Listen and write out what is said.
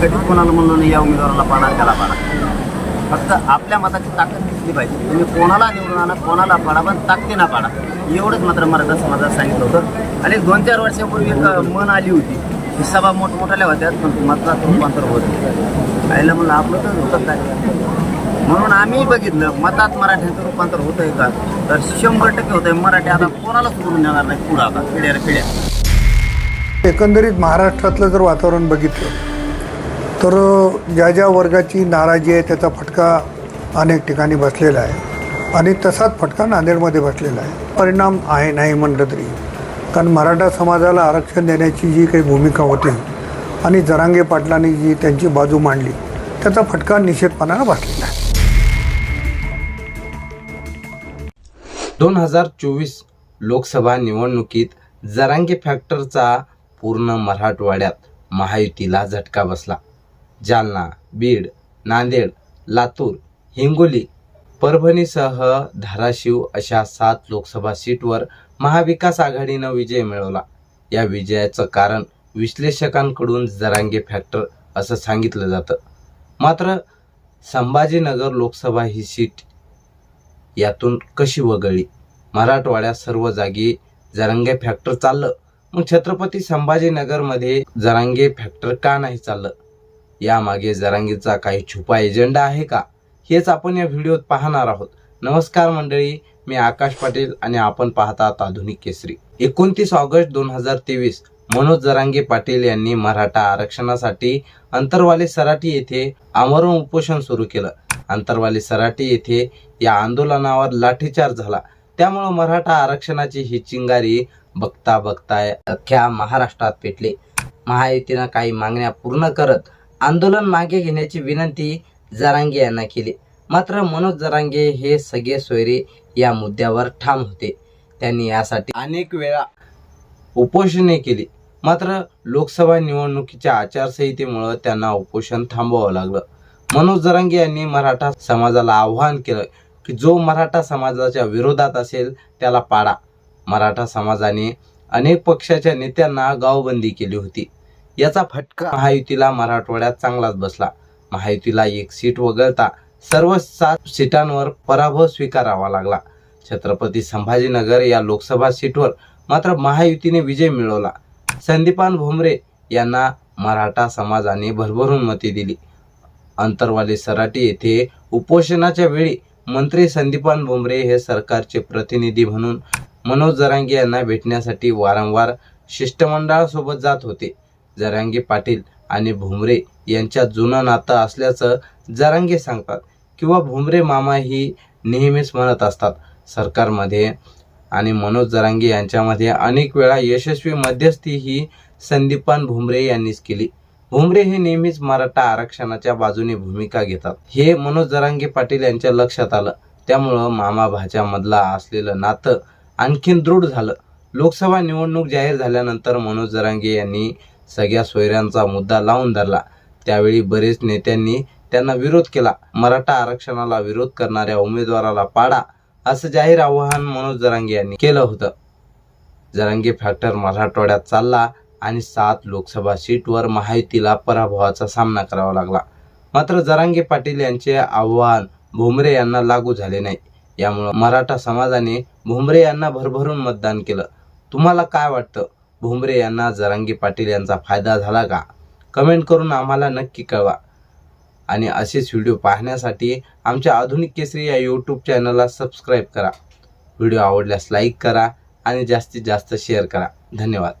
कधीच कोणाला म्हणलो नाही या उमेदवाराला पाडा त्याला पाडा फक्त आपल्या मताची ताकद दिसली पाहिजे. तुम्ही कोणाला निवडून आणा कोणाला पाडा पण ताकदीना पाडा. एवढंच मात्र मराठा समाजात सांगितलं होतं. आणि दोन चार वर्षापूर्वी एक मन आली होती. ही सभा मोठमोठ्याल्या होत्या पण मतदार रूपांतर होत होतं. आईला म्हणलं आपलं तर होतं काय? म्हणून आम्ही बघितलं मतात मराठ्यांचं रूपांतर होत आहे का? तर शंभर टक्के होत आहे मराठी आता कोणाला सोडून देणार नाही. पुढं आता पिढ्या पिढ्या. एकंदरीत महाराष्ट्रातलं जर वातावरण बघितलं तर ज्या ज्या वर्गाची नाराजी आहे त्याचा फटका अनेक ठिकाणी बसलेला आहे आणि तसाच फटका नांदेडमध्ये बसलेला आहे. परिणाम आहे नाही म्हटलं तरी. कारण मराठा समाजाला आरक्षण देण्याची जी काही भूमिका होती आणि जरांगे पाटलांनी जी त्यांची बाजू मांडली त्याचा फटका निषेधपणानं बसलेला आहे. दोन हजार चोवीस लोकसभा निवडणुकीत जरांगे फॅक्टरचा पूर्ण मराठवाड्यात महायुतीला झटका बसला. जालना बीड नांदेड लातूर हिंगोली परभणीसह धाराशिव अशा सात लोकसभा सीटवर महाविकास आघाडीनं विजय मिळवला. या विजयाचं कारण विश्लेषकांकडून जरांगे फॅक्टर असं सांगितलं जातं. मात्र संभाजीनगर लोकसभा ही सीट यातून कशी वगळली? मराठवाड्यात सर्व जागी जरांगे फॅक्टर चाललं. मग छत्रपती संभाजीनगरमध्ये जरांगे फॅक्टर का नाही चाललं? यामागे जरांगेचा काही छुपा एजेंडा आहे का? हेच आपण या व्हिडिओत पाहणार आहोत. नमस्कार मंडळी मी आकाश पाटील आणि आपण पाहतात आधुनिक केसरी. एकोणतीस ऑगस्ट दोन हजार तेवीस मनोज जरांगे पाटील यांनी मराठा आरक्षणासाठी अंतरवाले सराटी येथे आमरण उपोषण सुरू केलं. अंतरवाले सराटी येथे या आंदोलनावर लाठीचार झाला. त्यामुळं मराठा आरक्षणाची ही चिंगारी बघता बघता अख्ख्या महाराष्ट्रात पेटली. महायुतीनं काही मागण्या पूर्ण करत आंदोलन मागे घेण्याची विनंती जरांगे यांना केली. मात्र मनोज जरांगे हे सगळे सोयरे या मुद्द्यावर ठाम होते. त्यांनी यासाठी अनेक वेळा उपोषणे केली. मात्र लोकसभा निवडणुकीच्या आचारसंहितेमुळं त्यांना उपोषण थांबवावं लागलं. मनोज जरांगे यांनी मराठा समाजाला आव्हान केलं की जो मराठा समाजाच्या विरोधात असेल त्याला पाडा. मराठा समाजाने अनेक पक्षाच्या नेत्यांना गावबंदी केली होती. याचा फटका महायुतीला मराठवाड्यात चांगलाच बसला. महायुतीला एक सीट वगळता सर्व सात सीटांवर पराभव स्वीकारावा लागला. छत्रपती संभाजीनगर या लोकसभा सीटवर मात्र महायुतीने विजय मिळवला. संदीपान भुमरे यांना मराठा समाजाने भरभरून मते दिली. अंतरवाली सराटी येथे उपोषणाच्या वेळी मंत्री संदीपान भुमरे हे सरकारचे प्रतिनिधी म्हणून मनोज जरांगे यांना भेटण्यासाठी वारंवार शिष्टमंडळासोबत जात होते. जरांगे पाटील आणि भुमरे यांच्या जुनं नातं असल्याचं जरांगे सांगतात. किंवा भुमरे मामा ही नेहमीच म्हणत असतात सरकारमध्ये. आणि मनोज जरांगे यांच्यामध्ये अनेक वेळा यशस्वी मध्यस्थी ही संदीपान भुमरे यांनीच केली. भुमरे हे नेहमीच मराठा आरक्षणाच्या बाजूने भूमिका घेतात. हे मनोज जरांगे पाटील यांच्या लक्षात आलं. त्यामुळं मामा भाच्यामधला असलेलं नातं आणखीन दृढ झालं. लोकसभा निवडणूक जाहीर झाल्यानंतर मनोज जरांगे यांनी सगळ्या सोयऱ्यांचा मुद्दा लावून धरला. त्यावेळी बरेच नेत्यांनी त्यांना विरोध केला. मराठा आरक्षणाला विरोध करणाऱ्या उमेदवाराला पाडा असं जाहीर आवाहन मनोज जरांगे यांनी केलं होतं. जरांगे फॅक्टर मराठवाड्यात चालला आणि सात लोकसभा सीटवर महायुतीला पराभवाचा सामना करावा लागला. मात्र जरांगे पाटील यांचे आव्हान भुमरे यांना लागू झाले नाही. यामुळं मराठा समाजाने भुमरे यांना भरभरून मतदान केलं. तुम्हाला काय वाटतं? भुमरे यांना जरांगी पाटील यांचा फायदा झाला का? कमेंट करून आम्हाला नक्की कळवा. आणि असेच व्हिडिओ पाहण्यासाठी आमच्या आधुनिक केसरी या यूट्यूब चॅनलला सबस्क्राईब करा. व्हिडिओ आवडल्यास लाईक करा आणि जास्तीत जास्त शेअर करा. धन्यवाद.